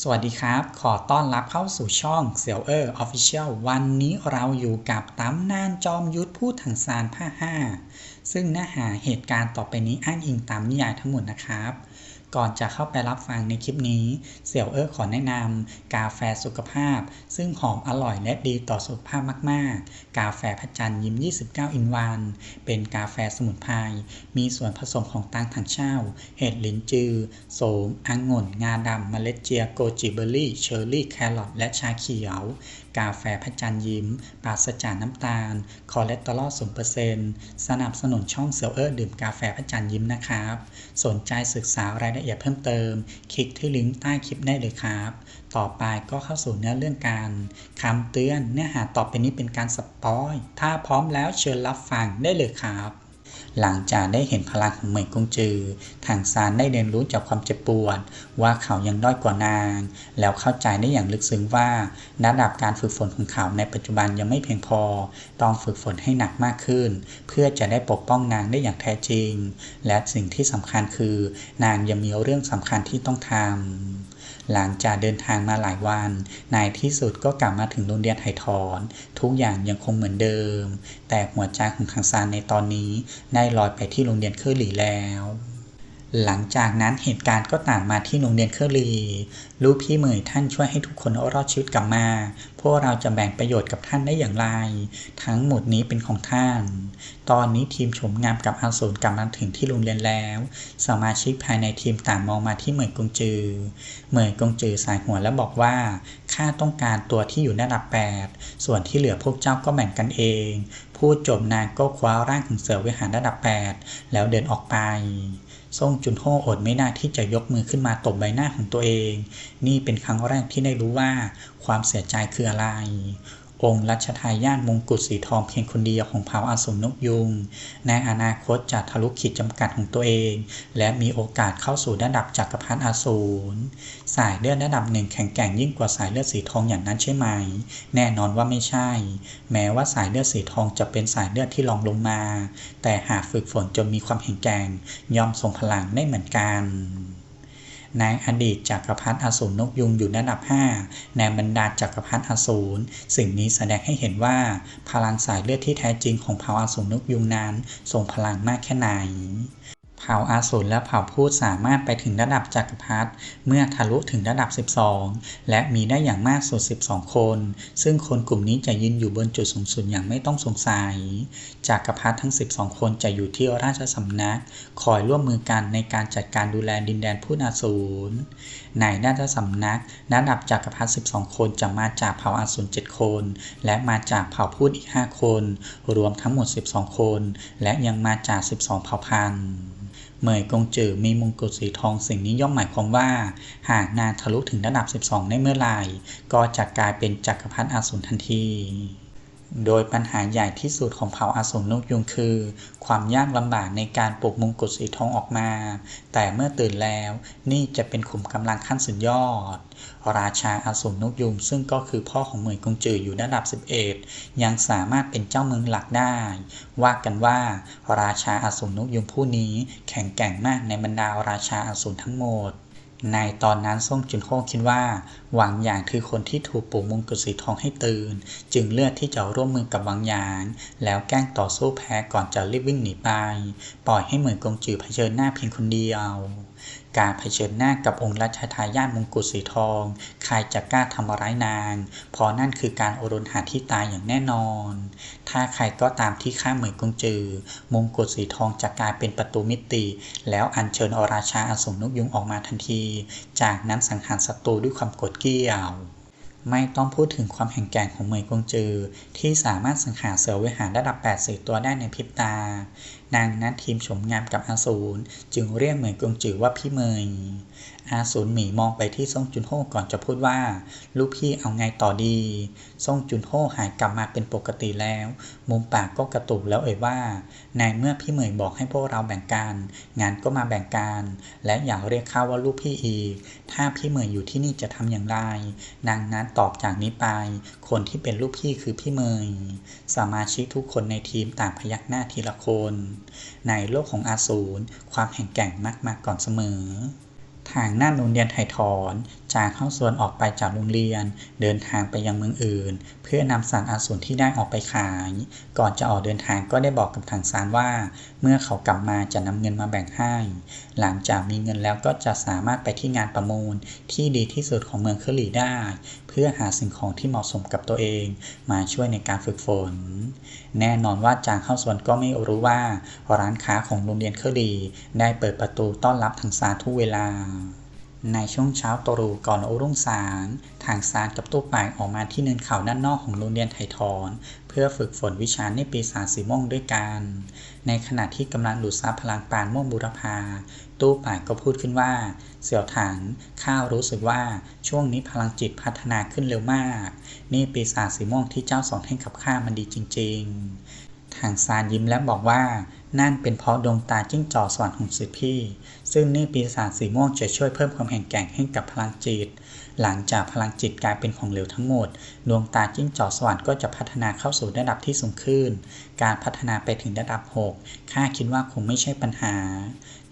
สวัสดีครับ ขอต้อนรับเข้าสู่ช่องเซียวเออร์ออฟฟิเชียลวันนี้เราอยู่กับตำนานจอมยุทธพูดถังซานภาค5ซึ่งเนื้อหาเหตุการณ์ต่อไปนี้อ้างอิงตามนิยายทั้งหมดนะครับ ก่อนจะเข้าไปรับฟังในคลิปนี้ เสี่ยวเออร์ขอแนะนำกาแฟสุขภาพ ซึ่งหอมอร่อยและดีต่อสุขภาพมาก ๆ กาแฟพระจันทร์ยิ้ม 29 อินวัน เป็นกาแฟสมุนไพร มีส่วนผสมของตังถังเช่า เห็ดหลินจือ โสม องุ่น งาดำเมล็ดเจีย โกจิเบอร์รี่ เชอร์รี่ แครอท และชาเขียว กาแฟพระจันทร์ยิ้ม ปราศจากน้ำตาล คอเลสเตอรอล0%สนับสนุนช่องเซลเออร์ดื่มกาแฟพระจันทร์ยิ้มนะครับ สนใจศึกษารายละเอียดเพิ่มเติม คลิกที่ลิงก์ใต้คลิปได้เลยครับ ต่อไปก็เข้าสู่เนื้อเรื่องการคำเตือนเนื้อหาต่อไปนี้เป็นการสปอย ถ้าพร้อมแล้วเชิญรับฟังได้เลยครับ หลังจากได้เห็นพลังของเหมยกงจือทางซานได้เรียนรู้จากความเจ็บปวด ว่าเขายังด้อยกว่านาง แล้วเข้าใจได้อย่างลึกซึ้งว่าระดับการฝึกฝนของเขาในปัจจุบันยังไม่เพียงพอ ต้องฝึกฝนให้หนักมากขึ้น เพื่อจะได้ปกป้องนางได้อย่างแท้จริง และสิ่งที่สำคัญคือ นางยังมีเรื่องสำคัญที่ต้องทำ หลังจากเดินทางมาหลายวันในที่สุดก็กลับมาถึงโรงเรียนไถถอน ทุกอย่างยังคงเหมือนเดิม แต่หัวใจของคังซานในตอนนี้ได้ลอยไปที่โรงเรียนเคอร์หลีแล้ว หลังจากนั้นเหตุการณ์ก็ต่างมาที่โรงเรียนเคอร์ลีลูกพี่เหมยท่านช่วยให้ทุกคนรอดชีวิตกลับมา พวกเราจะแบ่งประโยชน์กับท่านได้อย่างไร ทั้งหมดนี้เป็นของท่าน ตอนนี้ทีมชมงามกับอาสูรกำลังถึงที่โรงเรียนแล้ว สมาชิกภายในทีมต่างมองมาที่เหมยกงจือ เหมยกงจือสายหัวแล้วบอกว่าข้าต้องการตัวที่อยู่ระดับ 8 ส่วนที่เหลือพวกเจ้าก็แบ่งกันเอง พูดจบนางก็คว้าร่างของเสือวิหารระดับ 8 แล้วเดินออกไป ซ่งจุนโฮอดไม่ได้ที่จะยกมือขึ้นมาตบใบหน้าของตัวเอง นี่เป็นครั้งแรกที่ได้รู้ว่าความเสียใจคืออะไร องค์รัชทายาทมงกุฎสีทองเพียงคนเดียวของเผ่าอาสูรนกยุง ในอนาคตจะทะลุขีดจำกัดของตัวเอง และมีโอกาสเข้าสู่ระดับจักรพรรดิอาสูร สายเลือดระดับหนึ่งแข็งแกร่งยิ่งกว่าสายเลือดสีทองอย่างนั้นใช่ไหม แน่นอนว่าไม่ใช่ แม้ว่าสายเลือดสีทองจะเป็นสายเลือดที่รองลงมา แต่หากฝึกฝนจนมีความแข็งแกร่ง ย่อมทรงพลังได้เหมือนกัน ในอดีตจักรพรรดิอสูรนกยุงอยู่ระดับ 5 ในบรรดาจักรพรรดิอสูรสิ่งนี้แสดงให้เห็นว่า พลังสายเลือดที่แท้จริงของเผ่าอสูรนกยุงนั้นทรงพลังมากแค่ไหน ผ่าอาสูรและเผ่าพูดสามารถไปถึงระดับจักรพรรดิเมื่อทะลุถึงระดับ 12 และมีได้อย่างมากสุด 12 คน ซึ่งคนกลุ่มนี้จะยืนอยู่บนจุดสูงสุดอย่างไม่ต้องสงสัย จักรพรรดิทั้ง 12 คนจะอยู่ที่ราชสำนัก คอยร่วมมือกันในการจัดการดูแลดินแดนพูดอาสูรในราชสำนักระดับจักรพรรดิ 12 คนจะมาจากเผ่าอาสูร7คน และมาจากเผ่าพูดอีก 5 คน รวมทั้งหมด 12 คน และยังมาจาก 12 เผ่าพันธุ์ เหมยกงจือมีมงกุฎสีทองสิ่งนี้ย่อมหมายความว่า หากนางทะลุถึงระดับ 12 ได้เมื่อไหร่ ก็จะกลายเป็นจักรพรรดิอาสูรทันที โดยปัญหาใหญ่ที่สุดของเผ่าอาสูรนกยุงคือ ความยากลำบากในการปลุกมงกุฎสีทองออกมา แต่เมื่อตื่นแล้วนี่จะเป็นขุมกำลังขั้นสุดยอด ราชาอาสูรนกยุงซึ่งก็คือพ่อของเหมยกงจืออยู่ระดับ 11 ยังสามารถเป็นเจ้าเมืองหลักได้ ว่ากันว่า ราชาอาสูรนกยุงผู้นี้แข็งแกร่งมากในบรรดาราชาอาสูรทั้งหมด ในตอนนั้นซ่งจุนโฮคิดว่า หวังหยางคือคนที่ถูกปลุกมงกุฎสีทองให้ตื่น จึงเลือกที่จะร่วมมือกับหวังหยาง แล้วแกล้งต่อสู้แพ้ก่อนจะรีบวิ่งหนีไป ปล่อยให้เหมยกงจือเผชิญหน้าเพียงคนเดียว การเผชิญหน้ากับองค์รัชทายาทมงกุฎสีทอง ใครจะกล้าทำร้ายนาง เพราะนั่นคือการโอรนหาที่ตายอย่างแน่นอน ถ้าใครก็ตามที่ฆ่าเหมยกงจือ มงกุฎสีทองจะกลายเป็นประตูมิติ แล้วอัญเชิญอราชาอสูรนกยุงออกมาทันที จากนั้นสังหารศัตรูด้วยความโกรธเกรี้ยวไม่ต้องพูดถึงความแข็งแกร่งของเหมยกงจือ ที่สามารถสังหารเสือวิหารระดับ8สี่ตัวได้ในพริบตา นางนั้นทีมชมงามกับอาสูรจึงเรียกเหมยกงจือว่าพี่เมย อาสูรหมีมองไปที่ซ่งจุนโฮก่อนจะพูดว่า ลูกพี่เอาไงต่อดีซ่งจุนโฮหายกลับมาเป็นปกติแล้ว มุมปากก็กระตุกแล้วเอ่ยว่า ในเมื่อพี่เหมยบอกให้พวกเราแบ่งกันงานก็มาแบ่งกันและอย่าเรียกข้าว่าลูกพี่อีก ถ้าพี่เหมยอยู่ที่นี่จะทำอย่างไร นางนั้นตอบจากนี้ไป คนที่เป็นลูกพี่คือพี่เมย สมาชิกทุกคนในทีมต่างพยักหน้าทีละคนในโลกของอาสูรความแข็งแกร่งมักมาก่อนเสมอ ทางหน้าโรงเรียนไถ่ถอนจางเข้าส่วนออกไปจากโรงเรียน เดินทางไปยังเมืองอื่น เพื่อนำสัตว์อาสูรที่ได้ออกไปขาย ก่อนจะออกเดินทางก็ได้บอกกับทางซานว่า เมื่อเขากลับมาจะนำเงินมาแบ่งให้ หลังจากมีเงินแล้วก็จะสามารถไปที่งานประมูลที่ดีที่สุดของเมืองเคอรีได้เพื่อหาสิ่งของที่เหมาะสมกับตัวเอง มาช่วยในการฝึกฝน แน่นอนว่าจางเข้าสวนก็ไม่รู้ว่าร้านค้าของโรงเรียนเคอรีได้เปิดประตูต้อนรับทางสาทุกเวลา ในช่วงเช้าตรู่ก่อนอรุ่งสาง ทางซานกับตู้ป่ายออกมาที่เนินเขาด้านนอกของโรงเรียนไถ่ทอน เพื่อฝึกฝนวิชาในปีศาจสีม่วงด้วยกัน ในขณะที่กำลังดูดซับพลังปานม่วงบุรพา ตู้ป่ายก็พูดขึ้นว่า เสี่ยวถังข้ารู้สึกว่าช่วงนี้พลังจิตพัฒนาขึ้นเร็วมาก นี่ปีศาจสีม่วงที่เจ้าสอนให้กับข้ามันดีจริง ๆ ทางซานยิ้มและบอกว่า นั่นเป็นเพราะดวงตาจิ้งจอกสวรรค์ของสิทธิพี่ ซึ่งนี่ปีศาจสีม่วงจะช่วยเพิ่มความแข็งแกร่งให้กับพลังจิต หลังจากพลังจิตกลายเป็นของเหลวทั้งหมด ดวงตาจิ้งจอกสวรรค์ก็จะพัฒนาเข้าสู่ระดับที่สูงขึ้น การพัฒนาไปถึงระดับ 6 ข้าคิดว่าคงไม่ใช่ปัญหา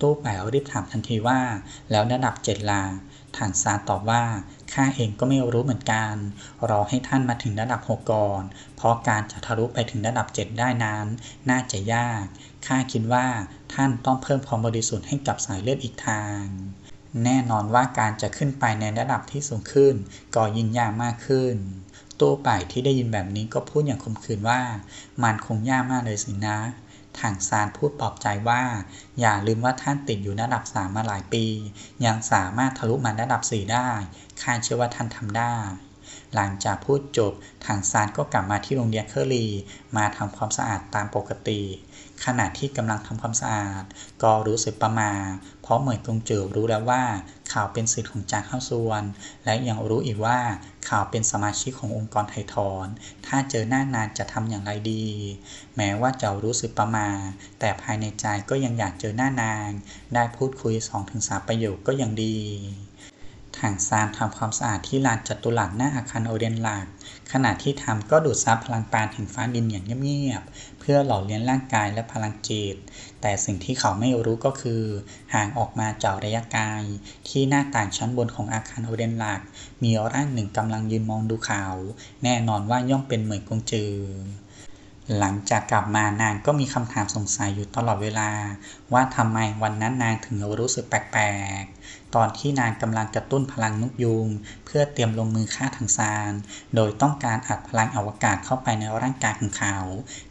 ตู้แป๋วรีบถามทันทีว่า แล้วระดับ7ลาทางซานตอบว่าข้าเองก็ไม่รู้เหมือนกัน รอให้ท่านมาถึงระดับ 6 ก่อน เพราะการจะทะลุไปถึงระดับ 7 ได้นั้น น่าจะยาก ข้าคิดว่าท่านต้องเพิ่มความบริสุทธิ์ให้กับสายเลือดอีกทาง แน่นอนว่าการจะขึ้นไปในระดับที่สูงขึ้น ก็ยิ่งยากมากขึ้นตู้ป่ายที่ได้ยินแบบนี้ก็พูดอย่างคมขืนว่า มันคงยากมากเลยสินะ ทางซานพูดปลอบใจว่า อย่าลืมว่าท่านติดอยู่ระดับสามมาหลายปี ยังสามารถทะลุมาระดับสี่ได้ข้าเชื่อว่าท่านทำได้ หลังจากพูดจบทางซานก็กลับมาที่โรงเรียนเคอรีมาทำความสะอาดตามปกติ ขณะที่กำลังทำความสะอาด ก็รู้สึกประมาเพราะเหมยกงจือรู้แล้วว่าข่าวเป็นสิทธิ์ของจางข้าส่วน และยังรู้อีกว่าข่าวเป็นสมาชิกขององค์กรไทยทอน ถ้าเจอหน้านานจะทำอย่างไรดี แม้ว่าจะรู้สึกประมาแต่ภายในใจก็ยังอยากเจอหน้านาง ได้พูดคุย 2-3 ประโยคก็ยังดีทางซานทำความสะอาดที่ลานจัตุรัสหน้าอาคารโอเรียนหลักขณะที่ทำก็ดูดซับพลังปานแห่งฟ้าดินอย่างเงียบๆ พื่อหล่อเลี้ยงร่างกายและพลังจิต แต่สิ่งที่เขาไม่รู้ก็คือ ห่างออกมาจากระยะไกลที่หน้าต่างชั้นบนของอาคารโอเรียนหลัก มีร่างหนึ่งกำลังยืนมองดูเขา แน่นอนว่าย่อมเป็นเหมยกงจือหลังจากกลับมานางก็มีคำถามสงสัยอยู่ตลอดเวลา ว่าทำไมวันนั้นนางถึงรู้สึกแปลกๆตอนที่นางกำลังกระตุ้นพลังนกยูงเพื่อเตรียมลงมือฆ่าทางซาน โดยต้องการอัดพลังอวกาศเข้าไปในร่างกายของเขา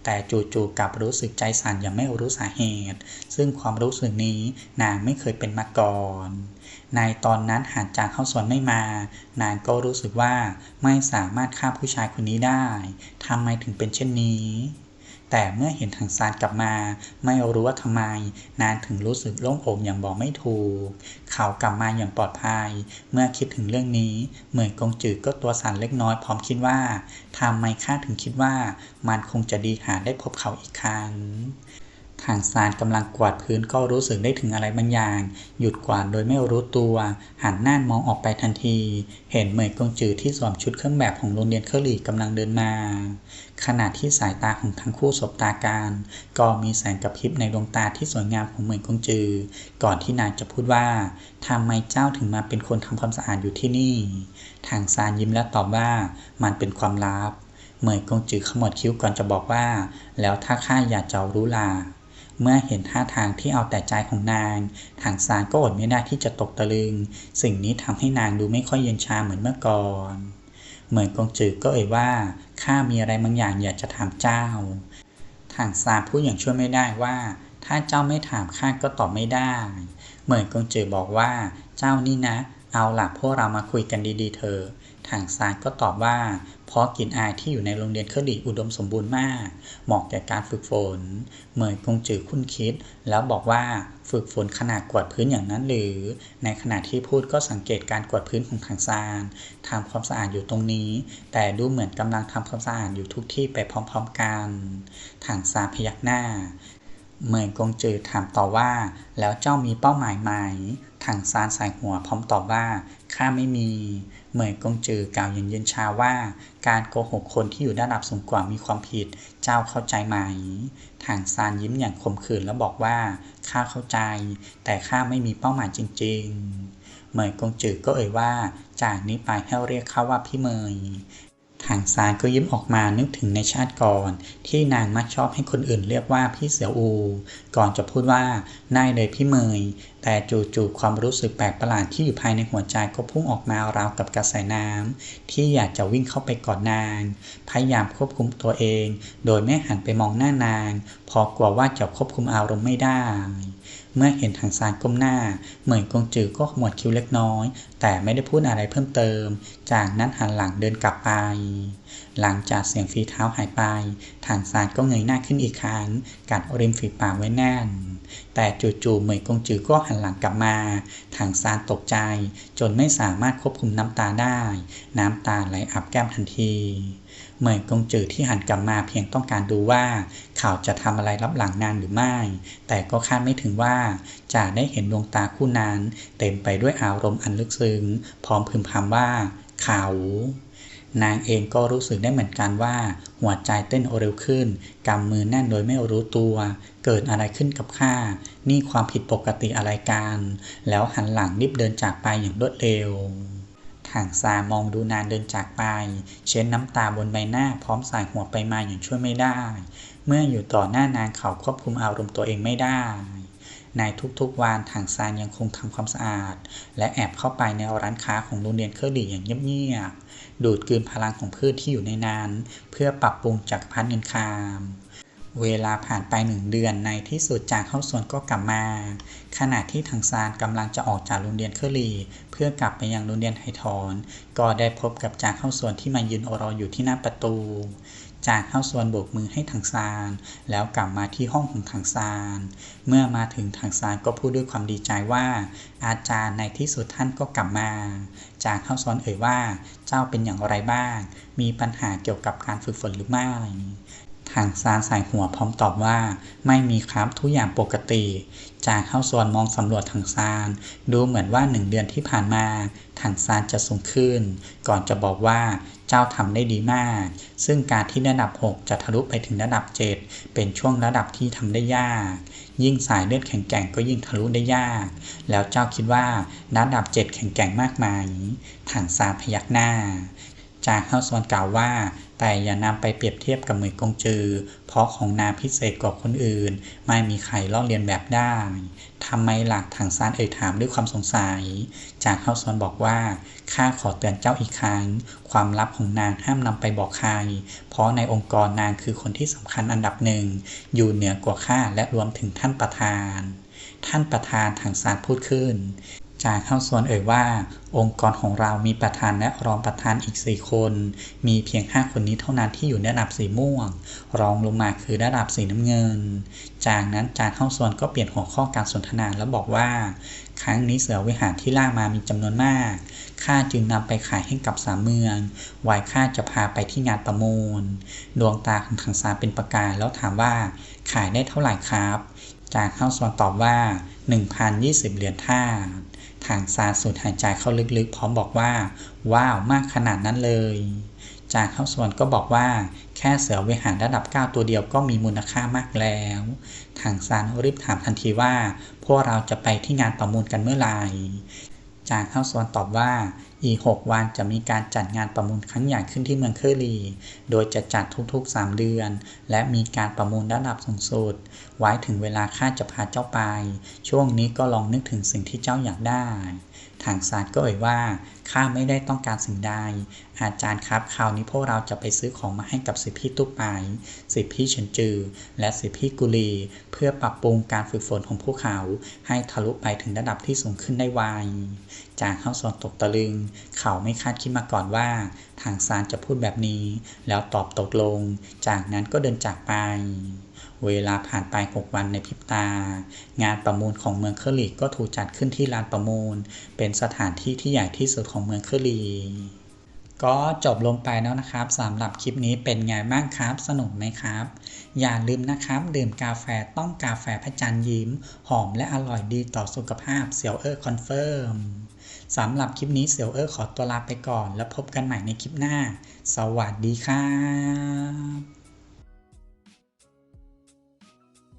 แต่จู่ๆกลับรู้สึกใจสั่นอย่างไม่รู้สาเหตุ ซึ่งความรู้สึกนี้นางไม่เคยเป็นมาก่อนในตอนนั้นหากจางเข้าสวนไม่มา นางก็รู้สึกว่าไม่สามารถฆ่าผู้ชายคนนี้ได้ทำไมถึงเป็นเช่นนี้ แต่เมื่อเห็นทางซานกลับมา ไม่รู้ว่าทำไม นานถึงรู้สึกโล่งอกอย่างบอกไม่ถูก เขากลับมาอย่างปลอดภัย เมื่อคิดถึงเรื่องนี้ เหมือนกงจืดก็ตัวสั่นเล็กน้อยพร้อมคิดว่าทำไมข้าถึงคิดว่า มันคงจะดีหาได้พบเขาอีกครั้ง ทางซานกำลังกวาดพื้นก็รู้สึกได้ถึงอะไรบางอย่าง หยุดกวาดโดยไม่รู้ตัว หันหน้ามองออกไปทันที เห็นเหมยกงจือที่สวมชุดเครื่องแบบของโรงเรียนเคอรี่กำลังเดินมา ขณะที่สายตาของทั้งคู่สบตากัน ก็มีแสงกระพริบในดวงตาที่สวยงามของเหมยกงจือ ก่อนที่นางจะพูดว่าทำไมเจ้าถึงมาเป็นคนทำความสะอาดอยู่ที่นี่ ทางซานยิ้มและตอบว่ามันเป็นความลับเหมยกงจือขมวดคิ้วก่อนจะบอกว่า แล้วถ้าข้าอยากจะรู้ล่ะ เมื่อเห็นท่าทางที่เอาแต่ใจของนาง ทางซานก็อดไม่ได้ที่จะตกตะลึง สิ่งนี้ทำให้นางดูไม่ค่อยเย็นชาเหมือนเมื่อก่อน เหมือนกงจือก็เอ่ยว่าข้ามีอะไรบางอย่างอยากจะถามเจ้า ทางซานพูดอย่างช่วยไม่ได้ว่า ถ้าเจ้าไม่ถามข้าก็ตอบไม่ได้ เหมือนกงจือบอกว่า เจ้านี่นะ เอาหล่ะพวกเรามาคุยกันดีๆเถอะทางซานก็ตอบว่า เพราะกลิ่นอายที่อยู่ในโรงเรียนเคอรี่อุดมสมบูรณ์มาก เหมาะแก่การฝึกฝน เหมยกงจือคุ้นคิด แล้วบอกว่าฝึกฝนขนาดกวาดพื้นอย่างนั้นหรือ ในขณะที่พูดก็สังเกตการกวาดพื้นของทางซานทำความสะอาดอยู่ตรงนี้ แต่ดูเหมือนกำลังทำความสะอาดอยู่ทุกที่ไปพร้อมๆกันทางซานพยักหน้าเหมยกงจือถามต่อว่า แล้วเจ้ามีเป้าหมายไหมทางซานใสายหัวพร้อมตอบว่าข้าไม่มี เหมยกงจือกล่าวอย่างเย็นชาว่า การโกหกคนที่อยู่ด้านระดับสูงกว่ามีความผิด เจ้าเข้าใจไหมทางซานยิ้มอย่างขมขื่นแล้วบอกว่าข้าเข้าใจ แต่ข้าไม่มีเป้าหมายจริง ๆ เหมยกงจือก็เอ่ยว่า จากนี้ไปให้เรียกเขาว่าพี่เมย ทางซานก็ยิ้มออกมานึกถึงในชาติก่อน ที่นางมักชอบให้คนอื่นเรียกว่าพี่เสี่ยวอู ก่อนจะพูดว่านายเลยพี่เมย แต่จู่ๆความรู้สึกแปลกประหลาดที่อยู่ภายในหัวใจก็พุ่งออกมาราวกับกระแสน้ำที่อยากจะวิ่งเข้าไปกอดนาง พยายามควบคุมตัวเอง โดยไม่หันไปมองหน้านางพราะกลัวว่าจะควบคุมอารมณ์ไม่ได้ เมื่อเห็นทางซานก้มหน้า เหมือนกงจือก็ขมวดคิ้วเล็กน้อย แต่ไม่ได้พูดอะไรเพิ่มเติม จากนั้นหันหลังเดินกลับไป หลังจากเสียงฝีเท้าหายไปทางซานก็เงยหน้าขึ้นอีกครั้ง กัดริมฝีปากไว้แน่น แต่จู่ๆเหมยกงจือก็หันหลังกลับมาทางซานตกใจ จนไม่สามารถควบคุมน้ำตาได้ น้ำตาไหลอาบแก้มทันที เหมยกงจือที่หันกลับมาเพียงต้องการดูว่าเขาจะทำอะไรรับหลังนางหรือไม่ แต่ก็คาดไม่ถึงว่าจะได้เห็นดวงตาคู่นั้น เต็มไปด้วยอารมณ์อันลึกซึ้ง พร้อมพึมพำว่า เขา นางเองก็รู้สึกได้เหมือนกันว่า หัวใจเต้นเร็วขึ้นกำมือแน่นโดยไม่รู้ตัว เกิดอะไรขึ้นกับข้านี่ความผิดปกติอะไรกันแล้วหันหลังรีบเดินจากไปอย่างรวดเร็ว ทางซามองดูนานเดินจากไป เช็ดน้ำตาบนใบหน้าพร้อมสายหัวไปมาอย่างช่วยไม่ได้ เมื่ออยู่ต่อหน้านางเขาควบคุมอารมณ์ตัวเองไม่ได้ในทุกๆวันทางซานยังคงทำความสะอาด และแอบเข้าไปในร้านค้าของโรงเรียนเคอร์ดีอย่างเงียบๆดูดกลืนพลังของพืชที่อยู่ในนั้น เพื่อปรับปรุงจักรพรรดิเงินคาม เวลาผ่านไปหนึ่งเดือนในที่สุดจากเข้าสวนก็กลับมา ขณะที่ทางซานกำลังจะออกจากโรงเรียนเคอรี เพื่อกลับไปยังโรงเรียนไททอน ก็ได้พบกับจางเข้าสวนที่มายืนรออยู่ที่หน้าประตู จางเข้าสวนโบกมือให้ทางซาน แล้วกลับมาที่ห้องของทางซาน เมื่อมาถึงทางซานก็พูดด้วยความดีใจว่า อาจารย์ในที่สุดท่านก็กลับมา จางเข้าสวนเอ่ยว่า เจ้าเป็นอย่างไรบ้าง มีปัญหาเกี่ยวกับการฝึกฝนหรือไม่ ทางซานสายหัวพร้อมตอบว่า ไม่มีครับทุกอย่างปกติ จากเข้าส่วนมองสำรวจทางซานดูเหมือนว่าหนึ่งเดือนที่ผ่านมาทางซานจะสูงขึ้น ก่อนจะบอกว่าเจ้าทำได้ดีมาก ซึ่งการที่ระดับ 6 จะทะลุไปถึงระดับ 7 เป็นช่วงระดับที่ทำได้ยาก ยิ่งสายเลือดแข็งแกร่งก็ยิ่งทะลุได้ยาก แล้วเจ้าคิดว่าระดับ 7 แข็งแกร่งมากไหมทางซานพยักหน้า จากเข้าส่วนกล่าวว่า แต่อย่านำไปเปรียบเทียบกับเหมยกงจือ เพราะของนางพิเศษกว่าคนอื่น ไม่มีใครลอกเลียนแบบได้ทำไมหลักทางซานเอ่ยถามด้วยความสงสัย จากเข้าส่วนบอกว่าข้าขอเตือนเจ้าอีกครั้ง ความลับของนางห้ามนำไปบอกใคร เพราะในองค์กรนางคือคนที่สำคัญอันดับหนึ่ง อยู่เหนือกว่าข้าและรวมถึงท่านประธาน ท่านประธานทางซานพูดขึ้น จากเข้าส่วนเอ่ยว่า องค์กรของเรามีประธานและรองประธานอีก 4 คน มีเพียง 5 คนนี้เท่านั้นที่อยู่ในระดับสีม่วง รองลงมาคือระดับสีน้ำเงิน จากนั้นจากเข้าส่วนก็เปลี่ยนหัวข้อการสนทนาแล้วบอกว่า ครั้งนี้เสือวิหารที่ล่ามามีจำนวนมาก ข้าจึงนำไปขายให้กับสามเมืองไว้ข้าจะพาไปที่งานประมูล ดวงตาของทางซานเป็นประกายแล้วถามว่า ขายได้เท่าไหร่ครับ จากเข้าส่วนตอบว่า 1,020 เหรียญท่า ทางซาสูดหายใจเข้าลึกๆ พร้อมบอกว่า ว้าวมากขนาดนั้นเลย จากเข้าส่วนก็บอกว่า แค่เสือวิหารระดับ 9 ตัวเดียวก็มีมูลค่ามากแล้ว ทางซานรีบถามทันทีว่า พวกเราจะไปที่งานประมูลกันเมื่อไหร่จากเข้าส่วนตอบว่า อีก 6 วันจะมีการจัดงานประมูลครั้งใหญ่ขึ้นที่เมืองเคอรี โดยจะจัดทุกๆ 3 เดือน และมีการประมูลระดับสูงสุด ไว้ถึงเวลาข้าจะพาเจ้าไป ช่วงนี้ก็ลองนึกถึงสิ่งที่เจ้าอยากได้ ทางซานก็เอ่ยว่าข้าไม่ได้ต้องการสิ่งใด อาจารย์ครับคราวนี้พวกเราจะไปซื้อของมาให้กับสิพี่ตุ๊กไปสิพี่เฉินจือ และสิพี่กุลี เพื่อปรับปรุงการฝึกฝนของพวกเขา ให้ทะลุไปถึงระดับที่สูงขึ้นได้ไว จากเข้าส่วนตกตะลึงเขาไม่คาดคิดมาก่อนว่า ทางซานจะพูดแบบนี้ แล้วตอบตกลง จากนั้นก็เดินจากไป เวลาผ่านไป 6 วันในพริบตา งานประมูลของเมืองเคอรีก็ถูกจัดขึ้นที่ลานประมูล เป็นสถานที่ที่ใหญ่ที่สุดของเมืองเคอรีก็จบลงไปแล้วนะครับสำหรับคลิปนี้เป็นไงบ้างครับ สนุกไหมครับ อย่าลืมนะครับ ดื่มกาแฟต้องกาแฟพระจันทร์ยิ้ม หอมและอร่อยดีต่อสุขภาพเซียวเออร์คอนเฟิร์ม สำหรับคลิปนี้เซียวเออร์ขอตัวลาไปก่อน แล้วพบกันใหม่ในคลิปหน้า สวัสดีครับ